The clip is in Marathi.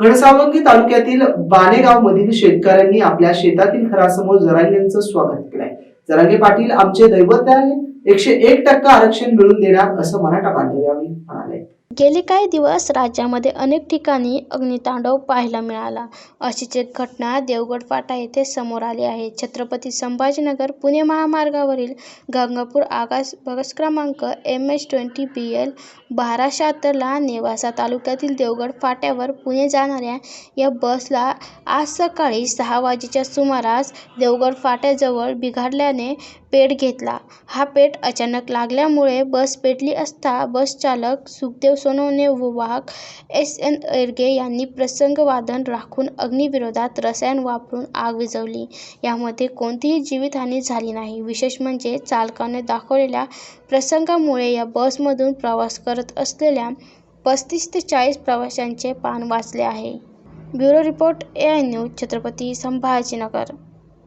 घनसावंगी तालुक्यातील बानेगाव मधील शेतकऱ्यांनी आपल्या शेतातील घरासमोर जरांगेंचं स्वागत केलंय. जरांगे पाटील आमचे दैवत आहे. एकशे एक टक्का आरक्षण मिळवून देणार असं मराठा बांधव यावेळी म्हणाले. गेले काही दिवस राज्यामध्ये अनेक ठिकाणी अग्नितांडव पाहायला मिळाला. अशीच एक घटना देवगड फाटा येथे समोर आली आहे. छत्रपती संभाजीनगर पुणे महामार्गावरील गंगापूर आगास बस क्रमांक M H twenty B L बारा शहात्तरला नेवासा तालुक्यातील देवगड फाट्यावर पुणे जाणाऱ्या या बसला आज सकाळी सहा वाजेच्या सुमारास देवगड फाट्याजवळ बिघडल्याने पेट घेतला. हा पेट अचानक लागल्यामुळे बस पेटली असता बसचालक सुखदेव सोनवणे व वाहक एस एन एरगे यांनी प्रसंगवादन राखून अग्निविरोधात रसायन वापरून आग विझवली. यामध्ये कोणतीही जीवितहानी झाली नाही. विशेष म्हणजे चालकाने दाखवलेल्या प्रसंगामुळे या बसमधून प्रवास करत असलेल्या पस्तीस ते चाळीस प्रवाशांचे प्राण वाचले आहे. Bureau report A I news Chhatrapati Sambhajinagar.